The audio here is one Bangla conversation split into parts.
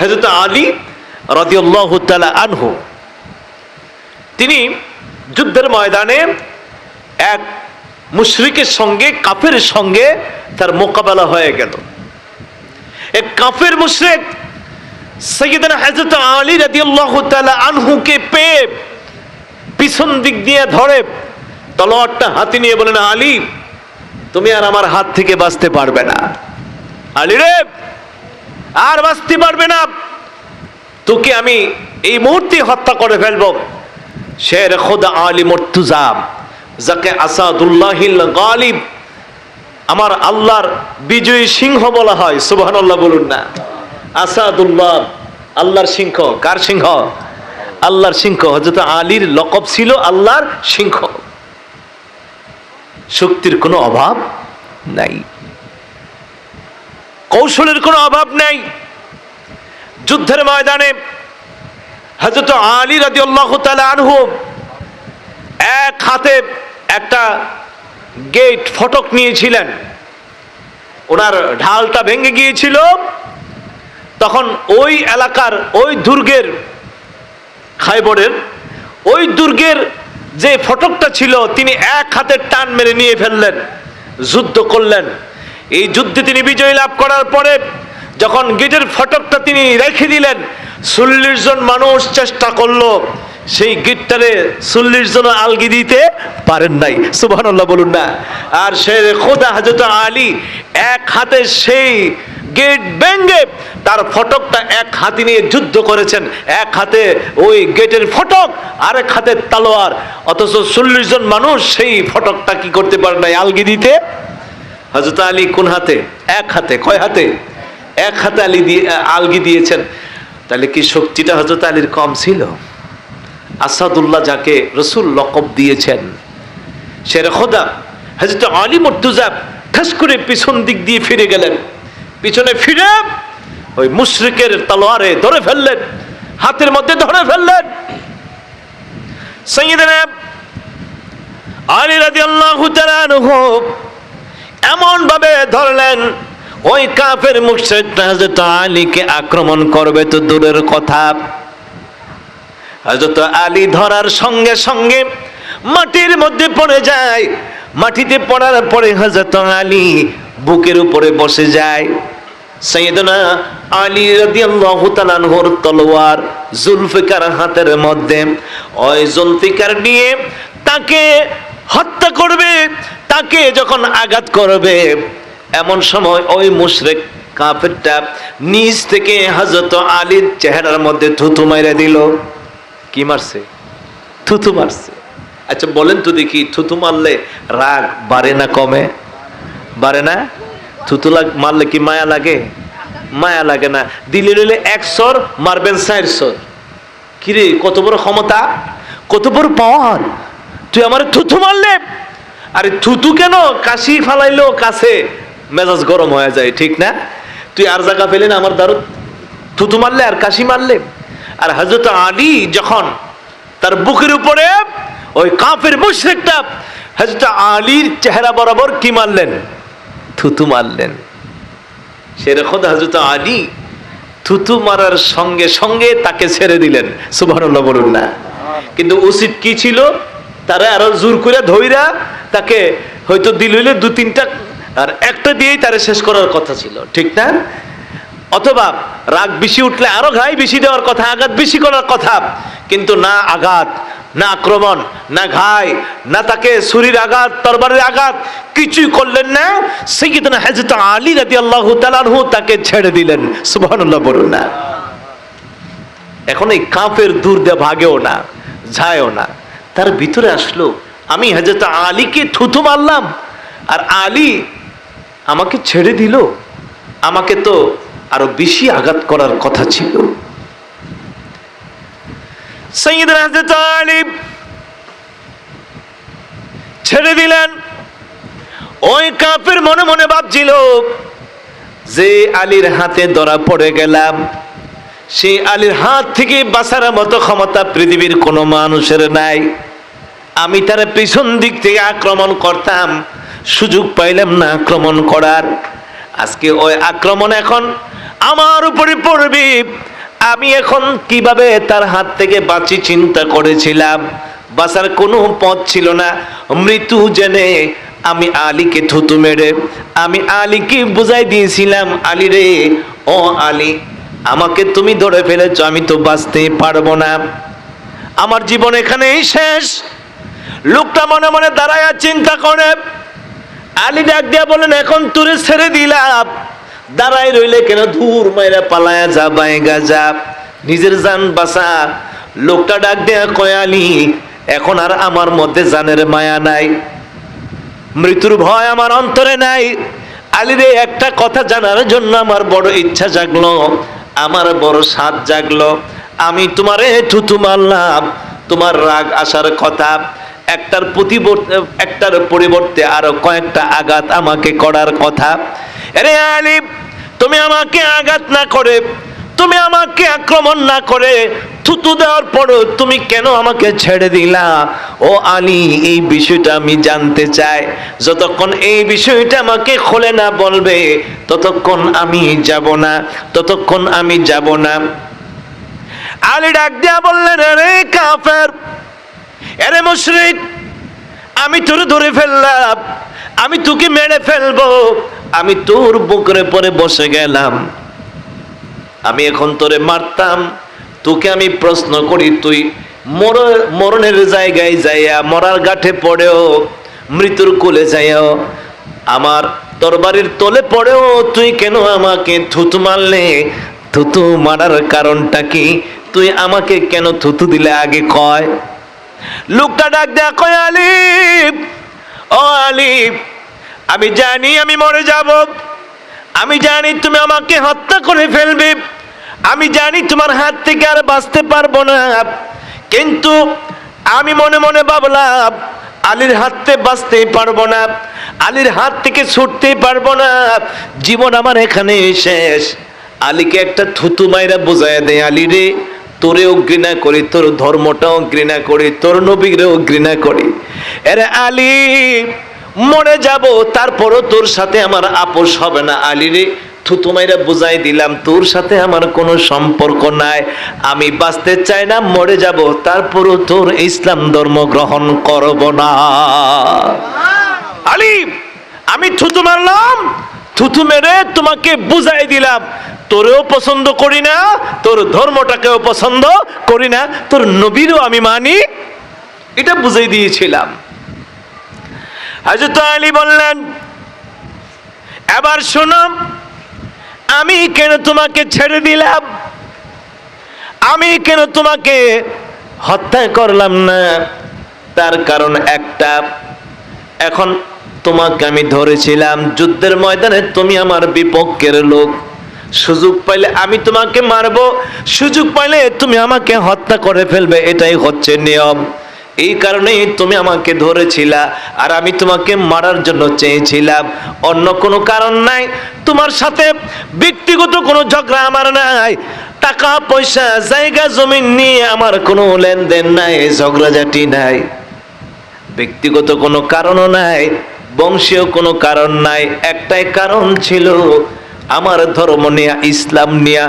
হজরত আলী রদিউল্লাহ আনহু, তিনি যুদ্ধের ময়দানে এক মুশরিকের সঙ্গে, কাফের সঙ্গে তার মোকাবেলা হয়ে গেল। এক কাফের মুশরিক সৈয়দনা হযরত আলী রাদিয়াল্লাহু তাআলা আনহুকে পেয়ে পিছন দিক দিয়ে ধরে তলোয়ারটা হাতে নিয়ে বলেন আলী, তুমি আর আমার হাত থেকে বাঁচতে পারবে না। আলী রে আর বাঁচতে পারবে না। তোকে আমি এই মুহূর্তে হত্যা করে ফেলব। শের খোদা আলী মর্তুজাম, যাকে গালিব, আমার আল্লাহর বিজয়ী সিংহ বলা হয়, সুবহানাল্লাহ বলুন না। আসাদুল্লাহ, আল্লাহর সিংহ, কার সিংহ? আল্লাহর সিংহ, হযরত আলীর লকব ছিল আল্লাহর সিংহ। শক্তির কোনো অভাব নাই। কৌশলের কোনো অভাব নাই। যুদ্ধের ময়দানে হযরত আলী রাদিয়াল্লাহু তাআলা আনহু এক হাতে একটা গেট, ফটক নিয়েছিলেন। ওনার ঢালটা ভেঙে গিয়েছিল। তখন ওই এলাকার, ওই দুর্গের, খাইবরের, ওই দুর্গের যে ফটকটা ছিল, তিনি এক হাতে টান মেরে নিয়ে ফেললেন, যুদ্ধ করলেন। এই যুদ্ধে তিনি বিজয় লাভ করার পরে যখন গেটের ফটকটা তিনি রেখে দিলেন, চল্লিশ জন মানুষ চেষ্টা করল। সেই গিটটারে চল্লিশ জন আলগি দিতে পারেন নাই। সুবহানাল্লাহ বলুন না। আর সে খোদা হাজত আলী এক হাতে সেই গেট ভেঙ্গে তার ফটকটা এক হাতে নিয়ে যুদ্ধ করেছেন। এক হাতে ওই গেটের ফটক, আরেক হাতে তালোয়ার। অথচ চল্লিশ জন মানুষ সেই ফটকটা কি করতে পারে নাই? আলগি দিতে হজরত আলী কোন হাতে? এক হাতে। কয় হাতে? এক হাতে আলী দিয়ে আলগি দিয়েছেন। তাহলে কি শক্তিটা হজরত আলীর কম ছিল? আসাদুল্লাহ যাকে রসুল লকব দিয়েছেন সের খোদা হজরত আলী মর্তুজা ঠাস করে পিছন দিক দিয়ে ফিরে গেলেন। পিছনে ফিরে ওই মুশরিকের তলোয়ারে ধরে ফেললেন, হাতের মধ্যে ধরে ফেললেন। সৈয়দনা আলী তাআলা আনহু এমন ভাবে ধরলেন, ওই কাফের মুশরিকটা হযরত আলীকে আক্রমণ করবে তো দূরের কথা। হযরত আলী ধরার সঙ্গে সঙ্গে মাটির মধ্যে পড়ে যায়। মাটিতে পড়ার পরে হযরত আলী বুকের উপরে বসে যায়। সৈয়দনা আলী রাদিয়াল্লাহু তাআলা আনহুর তলোয়ার জুলফিকার হাতের মধ্যে, ওই জুলফিকার নিয়ে তাকে হত্যা করবে, তাকে যখন আঘাত করবে, এমন সময় ওই মুশরিক কাফেরটা নিজ থেকে হযরত আলীর চেহারার মধ্যে থুতু মাইরে দিল। কি মারছে? থুতু মারছে। আচ্ছা বলেন তো দেখি থুতু মারলে রাগ বাড়ে না কমে? বাড়ে না? থুতু লাগ, মারলে কি মায়া লাগে? মায়া লাগে না। দিলে নিলে এক মারবেন চার সর কিরে, কত বড় ক্ষমতা? কত বড় পাওয়ার তুই আমার থুথু মারলে? আরে থুতু কেন? কাশি ফালাইলো কাছে। মেজাজ গরম হয়ে যায়, ঠিক না? তুই আর জায়গা না আমার দারু থুতু মারলে আর কাশি মারলে? আর হজরত আলী যখন তার বুকের উপরে ওই কাফের মুশরিকটা হজরত আলীর চেহারা বরাবর কি মারলেন? থুতু মারলেন। সেরকম হজরত আলী থুতু মারার সঙ্গে সঙ্গে তাকে ছেড়ে দিলেন। সুবহানাল্লাহ বলুন না। কিন্তু উচিত কি ছিল? তারা আরও জোর করে ধইরা তাকে হয়তো দিল হইলে দু তিনটা, আর একটা দিয়েই তারা শেষ করার কথা ছিল, ঠিক না? অথবা রাগ বেশি উঠলে আরও ঘাই বেশি দেওয়ার কথা, আঘাত বেশি করার কথা, কিন্তু না আঘাত, না আক্রমণ, না ঘাই, না তাকে ছুরির আঘাত, তরবারের আঘাত, কিছুই করলেন না। সেক্ষেত্রে হাজরত আলী রাদি আল্লাহ তালানহু তাকে ছেড়ে দিলেন, সুবহানাল্লাহ বলুন না। এখন এই কাপের দূর দিয়ে ভাগেও না যায়ও না। তার ভিতরে আসলো, আমি হাজরত আলীকে থুথু মারলাম, আর আলী আমাকে ছেড়ে দিল। আমাকে তো আরও বেশি আঘাত করার কথা ছিল। ছেড়ে দিলেন। ওই কাপের মনে মনে ভাবছিল যে আলীর হাতে ধরা পড়ে গেলাম। সেই আলীর হাত থেকে বাঁচার মতো ক্ষমতা পৃথিবীর কোনো মানুষের নাই। আমি তার পিছন দিক থেকে আক্রমণ করতাম। সুযোগ পাইলাম না আক্রমণ করার। আজকে ওই আক্রমণ এখন আমার উপরে পড়বি। আমি এখন কীভাবে তার হাত থেকে বাঁচি চিন্তা করেছিলাম। বাঁচার কোনো পথ ছিল না। মৃত্যু জেনে আমি আলীকে থুতু মেরে, আমি আলীকে বুঝাই দিয়েছিলাম, আলী রে, ও আলী, আমাকে তুমি ধরে ফেলেছ, আমি তো বাঁচতে পারব না। আমার জীবন এখানেই শেষ। লোকটা মনে মনে দাঁড়ায় চিন্তা করে। আলী ডাক দিয়া বলেন এখন তুরে ছেড়ে দিলাম। দাঁড়াই রইলে কেন দূর মাইরা পালায়া যা বাইগা যা, নিজের জান বাঁচা। লোকটা ডাক দেয়া কয়, আলী, এখন আর আমার মধ্যে জানের মায়া নাই। মৃত্যুর ভয় আমার অন্তরে নাই। আলীরে একটা কথা জানার জন্য আমার বড় ইচ্ছা জাগলো। আমার বড় স্বাদ জাগলো। আমি তোমারে থুতু মারলাম। তোমার রাগ আসার কথা। একটার প্রতিবর্তে একটার পরিবর্তে আরও কয়েকটা আঘাত আমাকে করার কথা। আরে আলী তুমি আমাকে আঘাত না করে, তুমি আমাকে আক্রমণ না করে থুতু দেওয়ার পরও তুমি কেন আমাকে ছেড়ে দিলা? ও আলী, এই বিষয়টা আমি জানতে চাই। যতক্ষণ এই বিষয়টা আমাকে খোলে না বলবে, ততক্ষণ আমি যাব না, ততক্ষণ আমি যাব না। আলী ডাক দিয়া বললেন রে কাফের এরে মুশরিক, আমি তোর ধরে ফেললাম, আমি তোকে মেরে ফেলব, আমি তোর বুকরে পরে বসে গেলাম। আমি এখন তোরে মারতাম, তোকে আমি প্রশ্ন করি, তুই মর, মরণের জায়গায় যাইয়া মরার গাঠে পড়েও, মৃত্যুর কোলে যাইও আমার তরবারির তলে পড়েও তুই কেন আমাকে থুতু মারলে? থুতু মারার কারণটা কি? তুই আমাকে কেন থুতু দিলে আগে কয়? লোকটা ডাক দেয়া, কয় আলিফ? ও আলিফ, আমি জানি আমি মরে যাব। আমি জানি তুমি আমাকে হত্যা করে ফেলবে। আমি জানি তোমার হাত থেকে আর বাঁচতে পারব না। কিন্তু আমি মনে মনে ভাবলাম, আলীর হাতে বাঁচতে পারব না। আলীর হাত থেকে ছুটতে পারব না। জীবন আমার এখানে শেষ। আলীকে একটা থুতু মাইরা বোঝায় দেয় আলী রে। তোরেও ঘৃণা করি, তোর ধর্মটাও ঘৃণা করি, তোর নবীরেও ঘৃণা করি। এরে আলী, মরে যাব, তারপরও তোর সাথে আমার আপোষ হবে না। আলী রে, থুতু মাইরা বুঝাই দিলাম, তোর সাথে আমার কোনো সম্পর্ক নাই। আমি বাঁচতে চাই না, মরে যাব, তারপরও তোর ইসলাম ধর্ম গ্রহণ করব না। আলী, আমি থুতু মারলাম, থুতু মেরে তোমাকে বুঝাই দিলাম। তোরেও পছন্দ করি না, তোর ধর্মটাকেও পছন্দ করি না, তোর নবীরও আমি মানি। এটা বুঝাই দিয়েছিলাম। হাজরত আলী বললেন, এবার শোনো, আমি কেন তোমাকে ছেড়ে দিলাম? আমি কেন তোমাকে হত্যা করলাম না? তার কারণ একটা, এখন তোমাকে আমি ধরেছিলাম, যুদ্ধের ময়দানে তুমি আমার বিপক্ষের লোক। সুযোগ পাইলে আমি তোমাকে মারবো। সুযোগ পাইলে তুমি আমাকে হত্যা করে ফেলবে। এটাই হচ্ছে নিয়ম। এই কারণেই তুমি আমাকে ধরেছিলা আর আমি তোমাকে মারার জন্য চেয়েছিলাম। অন্য কোনো কারণ নাই। তোমার সাথে ব্যক্তিগত কোনো ঝগড়া আমার নাই। টাকা, পয়সা, জায়গা, জমি নিয়ে আমার কোনো লেনদেন নাই, ঝগড়াঝাটি নাই। ব্যক্তিগত কোনো কারণও নাই, বংশীয় কোনো কারণ নাই। একটাই কারণ ছিল আমার ধর্ম নিয়া, ইসলাম নিয়া,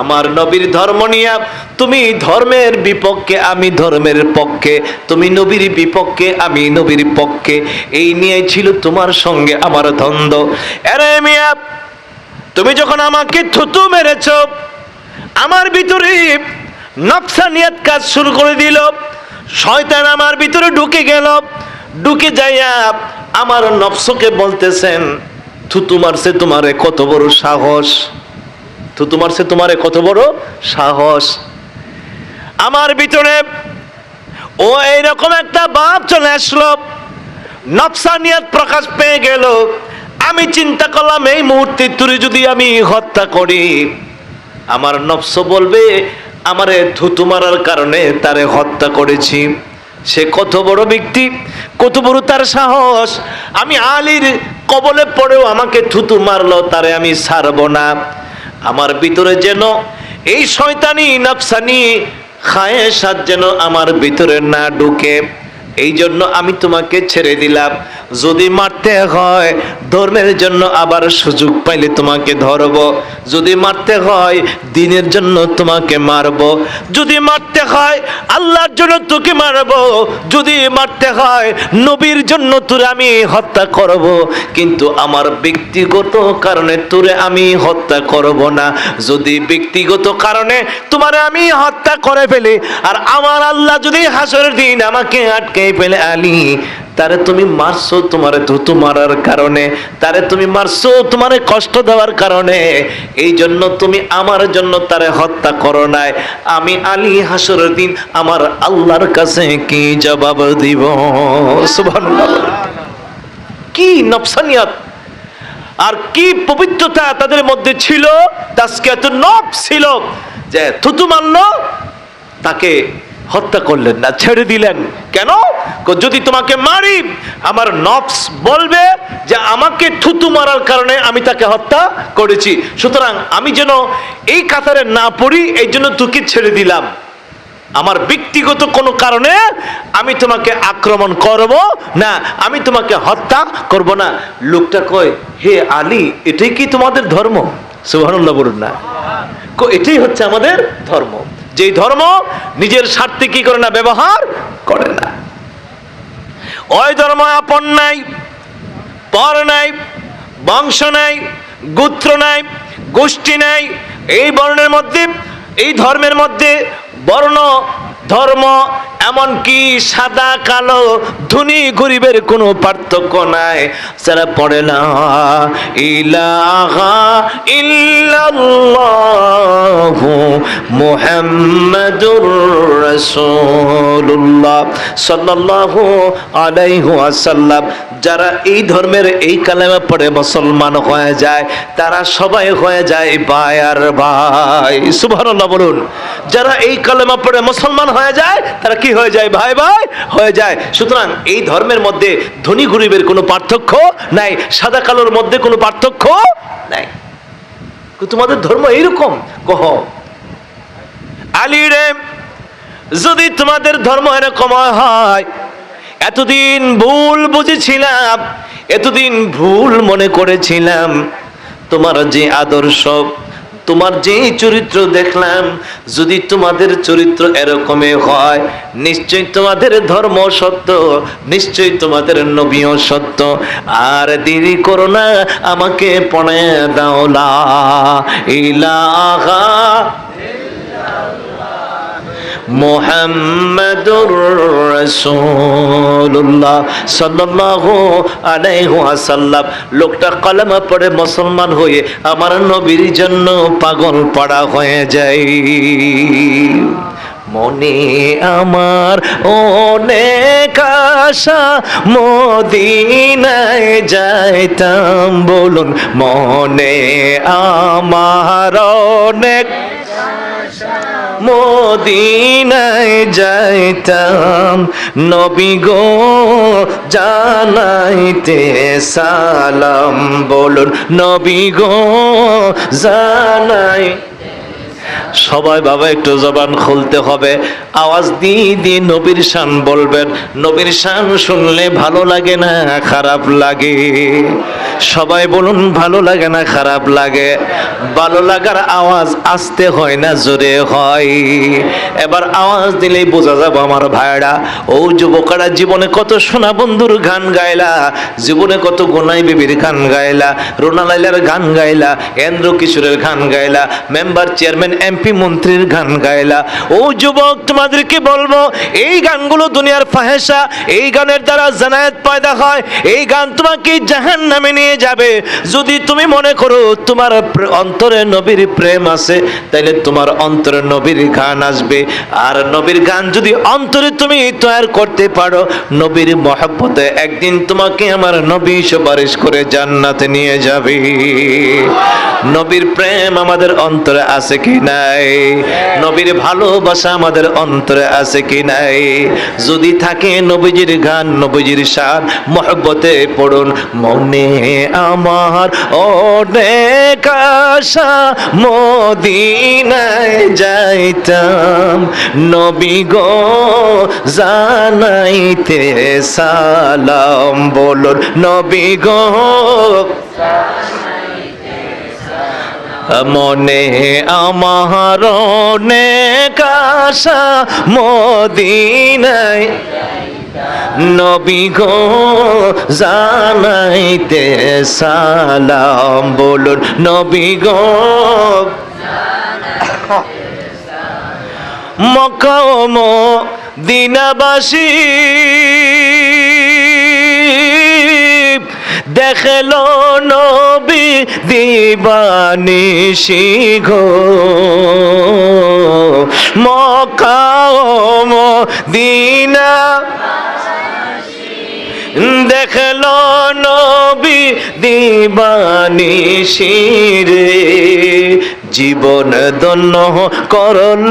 আমার নবীর ধর্ম নিয়া, তুমি ধর্মের বিপক্ষে, আমি ধর্মের পক্ষে, তুমি নবীর বিপক্ষে, আমি নবীর পক্ষে, এই নিয়ে ছিল তোমার সঙ্গে আমার দ্বন্দ্ব। এরে মিয়া, তুমি যখন আমাকে থুতু মেরেছ, আমার ভিতরে নকশানিয়াত কাজ শুরু করে দিল, শয়তান আমার ভিতরে ঢুকে গেল, ঢুকে যাইয়া আমার নফসকে বলতেছেন থুতু মারছে তোমারে কত বড় সাহস। থুতু মারছে তোমারে কত বড় সাহস। আমার ভিতরে ও এইরকম একটা বাপ চলে আসলো। নফসানিয়াত প্রকাশ পেয়ে গেল। আমি চিন্তা করলাম, এই মুহূর্তে তুই যদি আমি হত্যা করি, আমার নফস বলবে, আমারে থুতু মারার কারণে তারে হত্যা করেছি। সে কত বড় ব্যক্তি, কত বড় তার সাহস। আমি আলীর কবলে পড়েও আমাকে থুতু মারলো, তারে আমি ছাড়ব না। আমার ভিতরে যেন এই শয়তানি, নফসানি খায়েসাত যেন আমার ভিতরে না ঢুকে। এই জন্য আমি তোমাকে ছেড়ে দিলাম। যদি মারতে হয়, ধর্মের জন্য আবার সুযোগ পাইলে তোমাকে ধরব। যদি মারতে হয়, দিনের জন্য তোমাকে মারব। যদি মারতে হয়, আল্লাহর জন্য তোকে মারব। যদি মারতে হয়, নবীর জন্য তোরে আমি হত্যা করব। কিন্তু আমার ব্যক্তিগত কারণে তোরে আমি হত্যা করব না। যদি ব্যক্তিগত কারণে তোমারে আমি হত্যা করে ফেলি, আর আমার আল্লাহ যদি হাসরের দিন আমাকে আটকে ফেলে আলি, তারে তুমি মারছো তোমারে মারার কারণে, তারে তুমি মারছো তোমারে কষ্ট দেওয়ার কারণে এই জন্য তুমি আমার জন্য তারে হত্যা করো নাই। আমি দিন আমার আল্লাহর কাছে কি জবাব দিব? কি নফসানিয়াত। আর কি পবিত্রতা তাদের মধ্যে ছিল তাস্কিয়াত নফ ছিল, যে থুতু মারলো, তাকে হত্যা করলেন না, ছেড়ে দিলেন। কেন? যদি তোমাকে মারি, আমার নফস বলবে যে আমাকে থুতু মারার কারণে আমি তাকে হত্যা করেছি। সুতরাং আমি যেন এই কাতারে না পড়ি, এই জন্য তোকে ছেড়ে দিলাম। আমার ব্যক্তিগত কোনো কারণে আমি তোমাকে আক্রমণ করব না, আমি তোমাকে হত্যা করব না। লোকটা কয়, হে আলী, এটাই কি তোমাদের ধর্ম? সুবহানাল্লাহ বলুন না। এটাই হচ্ছে আমাদের ধর্ম। যেই ধর্ম নিজের স্বার্থে কি করে না, ব্যবহার করে না। ওই ধর্ম আপন নাই, পর নাই, বংশ নাই, গোত্র নাই, গোষ্ঠী নাই, এই বর্ণের মধ্যে, এই ধর্মের মধ্যে বর্ণ, ধর্ম এমনকি সাদা, কালো, ধনী গরিবের কোনো পার্থক্য নাই। যারা পড়ে না ইলাহা ইল্লাল্লাহু মুহাম্মাদুর রাসূলুল্লাহ সাল্লাল্লাহু আলাইহি ওয়াসাল্লাম। যারা এই ধর্মের এই কালেমা পড়ে মুসলমান হয়ে যায়, তারা সবাই হয়ে যায় ভাই আর ভাই। সুবহানাল্লাহ বলুন, যারা এই কালেমা পড়ে মুসলমান হয়ে যায়, তারা কি হয়ে যায়, ভাই ভাই, হয়ে যায়। সুতরাং এই ধর্মের মধ্যে ধনী গরিবের কোনো পার্থক্য নাই, সাদা কালোর মধ্যে কোনো পার্থক্য নাই। তোমাদের ধর্ম এইরকম, কহ। আলী রে যদি তোমাদের ধর্ম এরকম হয়, এতদিন ভুল বুঝেছিলাম, এতদিন ভুল মনে করেছিলাম, তোমার যে আদর্শ তোমার যেই চরিত্র দেখলাম, যদি তোমাদের চরিত্র এরকমই হয় নিশ্চয় তোমাদের ধর্ম সত্য নিশ্চয় তোমাদের নবীও সত্য। আর দেরি করো না, আমাকে পড়ে দাও, লা ইলাহা মোহাম্মদুর রাসূলুল্লাহ সাল্লাল্লাহু আলাইহি ওয়াসাল্লাম। লোকটা কলেমা পড়ে মুসলমান হয়ে আমার নবীর জন্য পাগল পড়া হয়ে যায়। মনে আমার অনেক আশা, মদিনায় যাইতাম বলুন, মনে আমার অনেক মদিনায় যাইতাম। নবী গো জানাইতে সালাম বলুন নবী গো জানাই সবাই বাবা একটু জবান খুলতে হবে। আওয়াজ দিয়ে দিয়ে নবীর শান বলবেন, নবীর শান শুনলে ভালো লাগে না, খারাপ লাগে। সবাই বলুন, ভালো লাগে না, খারাপ লাগে। ভালো লাগার আওয়াজ আসতে হয় না, জোরে হয়। এবার আওয়াজ দিলেই বোঝা যাব আমার ভাইরা ও যুবকরা, জীবনে কত সোনা বন্ধুর গান গাইলা, জীবনে কত গোনাই বেবির গান গাইলা, রোনা লাইলার গান গাইলা এন্দ্র কিশোরের গান গাইলা, মেম্বার চেয়ারম্যান এমপি মন্ত্রীর গান গাইলা। ও যুবক, তোমাদেরকে বলব, এই গানগুলো দুনিয়ার ফাহেসা এই গানের দ্বারা জানায়াত পয়দা হয়, এই গান তোমাকে জাহান নামে নিয়ে যাবে। যদি তুমি মনে করো তোমার অন্তরে নবীর প্রেম আছে, তাইলে তোমার অন্তরে নবীর গান আসবে। আর নবীর গান যদি অন্তরে তুমি তৈরি করতে পারো, নবীর মহাব্বতে একদিন তোমাকে আমার নবী সুপারিশ করে জান্নাতে নিয়ে যাবে। নবীর প্রেম আমাদের অন্তরে আছে কি নাই নাই? নবীর ভালোবাসা আমাদের অন্তরে আছে কি নাই? যদি থাকে নবীজির গান, নবীজির শান, মহব্বতে পড়ুন। মনে আমার অনেক আশা, মদিনায় যাইতাম। নবী গো, জানাইতে সালাম বলুন। নবী গো মনে আমার অনেক আশা মদিনায়। নবী গো জানাইতে সালাম বলুন নবী গো। মকম দিনাবাসী দেখল নবী দিবানিশি গো মকাম দিনা দেখল নবী দিবানিশিরে জীবন দন্য করল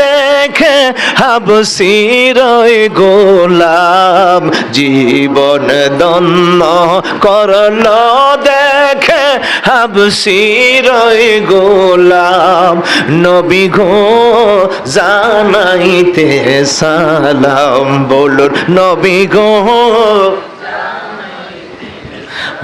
দেখে হাবসির গোলাম। জীবন দন্য করল দেখে হাবসির গোলাম। নবী গো, জানাইতে সালাম, বলুন, নবী গো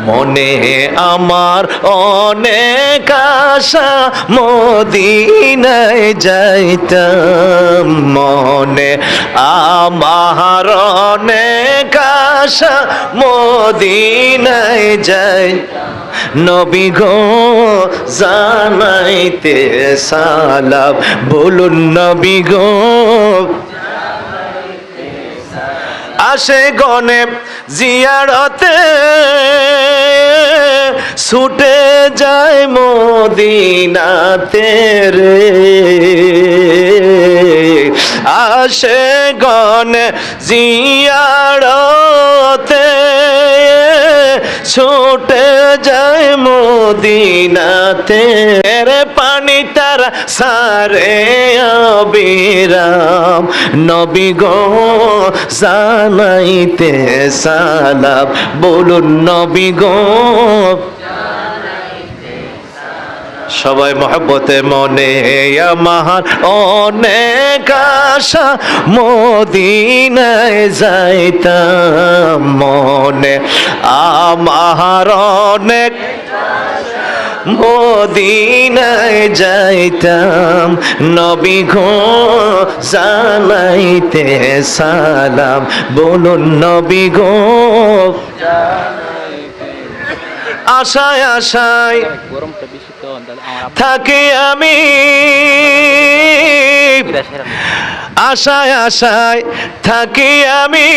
মনে আমার অনেক আশা, মদিনায় যাইতাম। মনে আমার অনেক আশা, মদিনায় যাই। নবী গো, জানাইতে সালাম। বলুন নবী গো আসে গনে জিয়ারতে ছুটে যায় মদিনাতে রে। আসে গনে জিয়ারতে ছুটে যায় মদিনাতে। রে পানি তার সারে অবিরাম নবী গো, জানাইতে সালাম। বলুন, নবী গো সবাই মহব্বতে মনে আমার অনেক আশা, মদিনায় যাইতাম মনে আমার অনেক মদিনায় যাইতাম। নবী ঘো জানাইতে সালাম, বলুন নবী গো। আশায় আশায় বেশি তো দাদা আমার আব্বা থাকি আমি। আশায় আশায় থাকি আমি।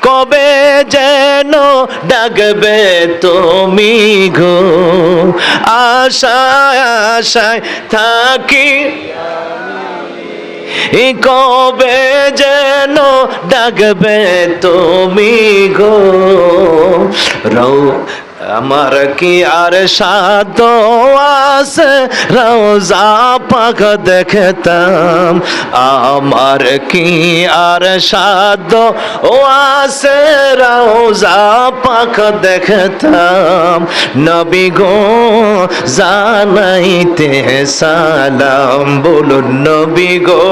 কবে যেন ডাকবে তুমি গো? আশায় আশায় থাকি। কবে যেন ডাকবে তুমি গো? রৌ আমার কি আর সাদ আছে? রোজা পাক দেখতাম। আমার কি আর সাদ ও আছে? রোজা পাক দেখতাম। নবী গো, জানাইতে সালাম, বলুন নবী গো।